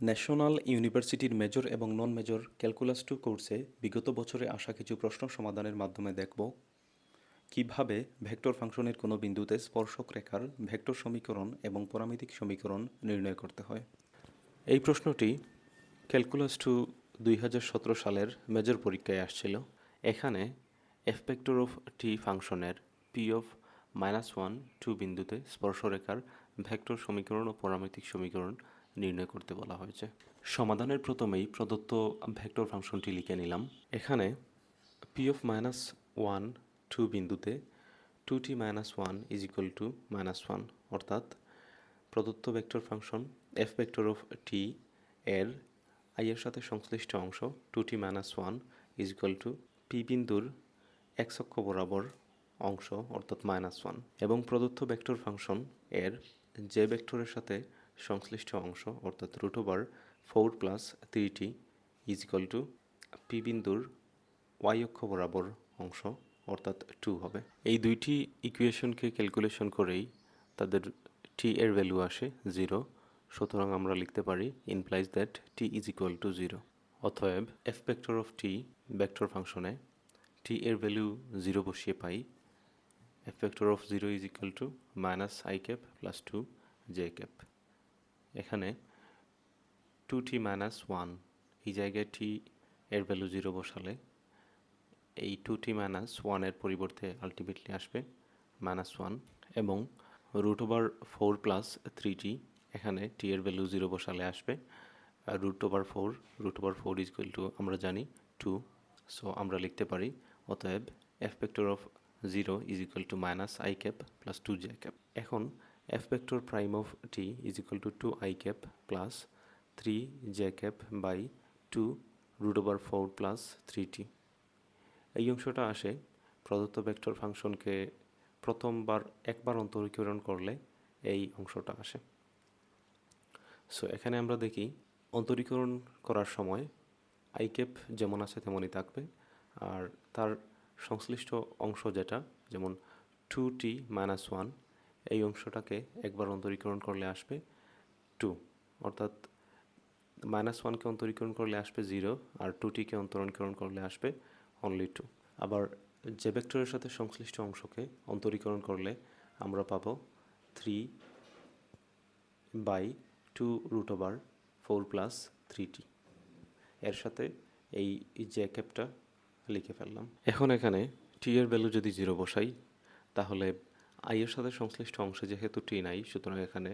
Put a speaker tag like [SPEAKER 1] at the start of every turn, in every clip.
[SPEAKER 1] National ইউনিভার্সিটির major এবং নন major calculus two কোর্সে বিগত বছরে আসা কিছু প্রশ্ন সমাধানের মাধ্যমে দেখব। কীভাবে ভেক্টর ফাংশনের কোনো বিন্দুতে স্পর্শক রেখার ভেক্টর সমীকরণ এবং পরামিতিক সমীকরণ নির্ণয় করতে হয়? এই প্রশ্নটি ক্যালকুলাস টু দুই হাজার সতেরো সালের মেজর পরীক্ষায় আসছিল। এখানে এফ ভেক্টর অফ টি ফাংশনের P of minus one two বিন্দুতে স্পর্শরেখার ভেক্টর সমীকরণ ও পরামিতিক সমীকরণ নির্ণয় করতে বলা হয়েছে। সমাধানের প্রথমেই প্রদত্ত ভেক্টর ফাংশনটি লিখে নিলাম। এখানে P of minus one two বিন্দুতে two T minus one is equal to minus one অর্থাৎ প্রদত্ত vector function F vector of T এর আই এর সাথে সংশ্লিষ্ট অংশ two T minus one is equal to P বিন্দুর এক্স অক্ষ বরাবর অংশ, অর্থাৎ মাইনাস ওয়ান এবং প্রদত্ত ভেক্টর ফাংশন এর যে ভেক্টরের সাথে সংশ্লিষ্ট অংশ, অর্থাৎ root over four plus three T is equal to P বিন্দুর ওয়াই অক্ষ বরাবর অংশ, অর্থাৎ টু হবে। এই দুইটি ইকুয়েশনকে ক্যালকুলেশন করেই তাদের টি এর ভ্যালু আসে জিরো সুতরাং আমরা লিখতে পারি implies that T is equal to zero অতএব F vector of T vector ফাংশনে টি এর ভ্যালু জিরো বসিয়ে পাই। F vector of zero is equal to minus I cap plus two J cap এখানে টু টি মাইনাস ওয়ান এই জায়গায় টি এর value zero বসালে এই টু টি মাইনাস ওয়ানের পরিবর্তে আলটিমেটলি আসবে মাইনাস ওয়ান এবং root over four plus three T এখানে টি এর ভ্যালু জিরো বসালে আসবে। Root over four root over four is equal to আমরা জানি টু সো আমরা লিখতে পারি, অতএব F vector of zero is equal to minus I cap plus two J cap এখন vector prime of T is equal to two I cap plus three J cap by two root over four plus three T এই অংশটা আসে প্রদত্ত vector ফাংশনকে প্রথমবার একবার অন্তরীকরণ করলে এই অংশটা আসে। সো এখানে আমরা দেখি অন্তরীকরণ করার সময় আই ক্যাপ যেমন আছে তেমনই থাকবে আর তার সংশ্লিষ্ট অংশ যেটা, যেমন টু টি মাইনাস ওয়ান এই অংশটাকে একবার অন্তরীকরণ করলে আসবে টু অর্থাৎ মাইনাস ওয়ানকে অন্তরীকরণ করলে আসবে জিরো আর টু টিকে অন্তরীকরণ করলে আসবে অনলি টু আবার যে ভেক্টরের সাথে সংশ্লিষ্ট অংশকে অন্তরীকরণ করলে আমরা পাবো three by two root over four plus three T এর সাথে এই যে ক্যাপটা লিখে ফেললাম। এখন এখানে টি এর ভ্যালু যদি জিরো বসাই, তাহলে আই এর সাথে সংশ্লিষ্ট অংশে যেহেতু টি নাই, সুতরাং এখানে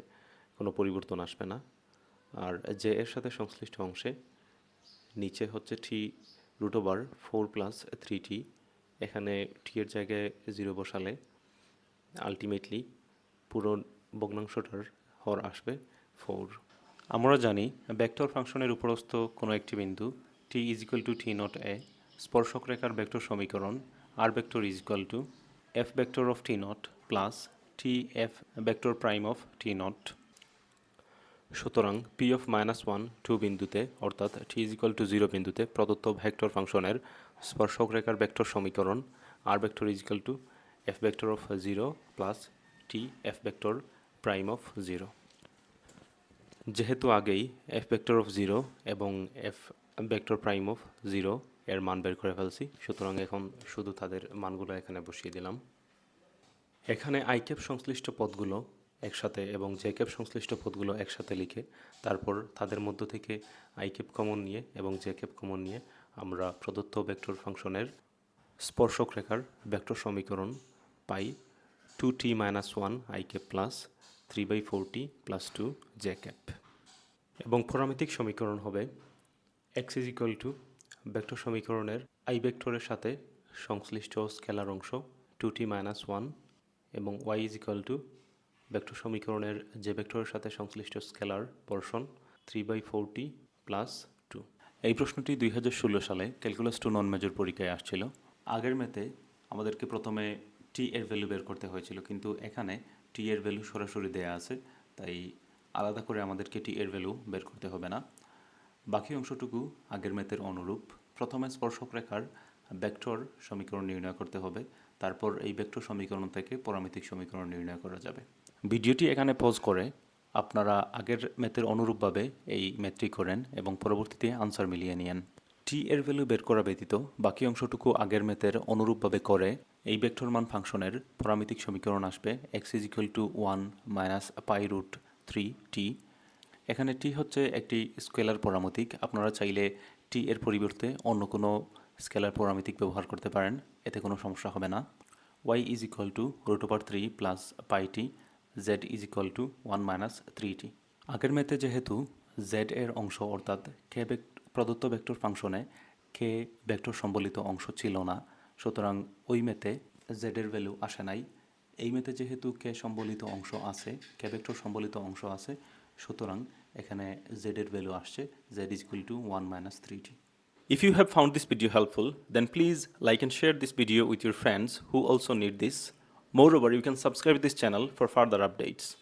[SPEAKER 1] কোনো পরিবর্তন আসবে না। আর জে এর সাথে সংশ্লিষ্ট অংশে নিচে হচ্ছে T root over four plus three T এখানে টি এর জায়গায় জিরো বসালে আলটিমেটলি পুরো ভগ্নাংশটার হর আসবে ফোর আমরা জানি ভেক্টর ফাংশনের উপরস্থ কোনো একটি বিন্দু T is equal to T not এ স্পর্শক রেখার ভেক্টর সমীকরণ আর vector is equal to F vector of T not plus T F vector prime of T not সুতরাং P of minus one two বিন্দুতে, অর্থাৎ T is equal to zero বিন্দুতে প্রদত্ত vector ফাংশনের স্পর্শক রেখার ভেক্টর সমীকরণ আর vector is equal to F vector of zero plus T F vector prime of zero যেহেতু আগেই এফ ভেক্টর অফ জিরো এবং F vector prime of zero এর মান বের করে ফেলছি, সুতরাং এখন শুধু তাদের মানগুলো এখানে বসিয়ে দিলাম। এখানে আইক্যাপ সংশ্লিষ্ট পদগুলো একসাথে এবং জেক্যাপ সংশ্লিষ্ট পদগুলো একসাথে লিখে তারপর তাদের মধ্য থেকে আইক্যাপ কমন নিয়ে এবং জেক্যাপ কমন নিয়ে আমরা প্রদত্ত ভেক্টর ফাংশনের স্পর্শক রেখার ভেক্টর সমীকরণ পাই two T minus one I cap plus three by four T plus two J cap এবং পরামিতিক সমীকরণ হবে X is equal to vector সমীকরণের আই ভেক্টরের সাথে সংশ্লিষ্ট স্কেলার অংশ টু টি মাইনাস ওয়ান এবং Y is equal to vector সমীকরণের যে ভেক্টরের সাথে সংশ্লিষ্ট scalar portion three by four T plus two এই প্রশ্নটি দুই হাজার ষোলো সালে ক্যালকুলাস টু নন মেজর পরীক্ষায় আসছিল। আগের মেতে আমাদেরকে প্রথমে টি এর ভ্যালু বের করতে হয়েছিল, কিন্তু এখানে টি এর ভ্যালু সরাসরি দেয়া আছে, তাই আলাদা করে আমাদেরকে টি এর ভ্যালু বের করতে হবে না। বাকি অংশটুকু আগের মেতের অনুরূপ। প্রথমে স্পর্শক রেখার ভেক্টর সমীকরণ নির্ণয় করতে হবে। তারপর এই ভেক্টর সমীকরণ থেকে পরামিতিক সমীকরণ নির্ণয় করা যাবে। ভিডিওটি এখানে পজ করে আপনারা আগের ম্যাথের অনুরূপভাবে এই ম্যাথটি করেন এবং পরবর্তীতে আনসার মিলিয়ে নিয়েন। টি এর ভ্যালু বের করা ব্যতীত বাকি অংশটুকু আগের ম্যাথের অনুরূপভাবে করে এই ভেক্টর মান ফাংশনের পরামিতিক সমীকরণ আসবে X is equal to one minus pi root three T এখানে টি হচ্ছে একটি স্কেলার পরামিতিক। আপনারা চাইলে টি এর পরিবর্তে অন্য কোনো স্কেলার পরামিতিক ব্যবহার করতে পারেন। এতে কোনো সমস্যা হবে না। Y is equal to root over three plus pi T Z is equal to one minus three T আগের ম্যাথে যেহেতু জেড এর অংশ অর্থাৎ কে প্রদত্ত ভেক্টর ফাংশনে কে ভেক্টর সম্বলিত অংশ ছিল না, সুতরাং ওই মেতে জেড এর ভ্যালু আসে নাই। এই মেতে যেহেতু কে সম্বলিত অংশ আছে কে ভেক্টর সম্বলিত অংশ আছে, সুতরাং এখানে জেড এর ভ্যালু আসছে Z is equal to one minus three T If you have found this video helpful, then please like and share this video with your friends who also need this. Moreover, you can subscribe this channel for further updates.